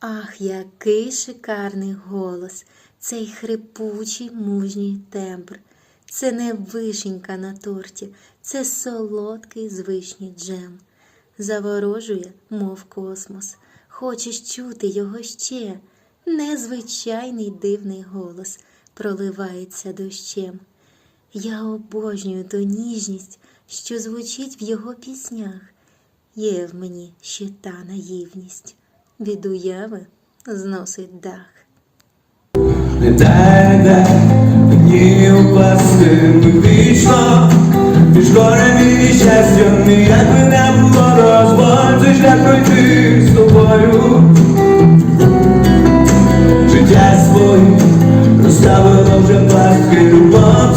Ах, який шикарний голос, цей хрипучий мужній тембр. Це не вишенька на торті, це солодкий з джем. Заворожує, мов космос. Хочеш чути його ще. Незвичайний дивний голос проливається дощем. Я обожнюю ту ніжність, що звучить в його піснях. Є в мені ще та наївність. Від уяви зносить дах. Не дай, дай мені упасти вічно Між горем і щастям. Ніяк би не було розбор Цей пройти з тобою. Життя своє розставило вже пастки любов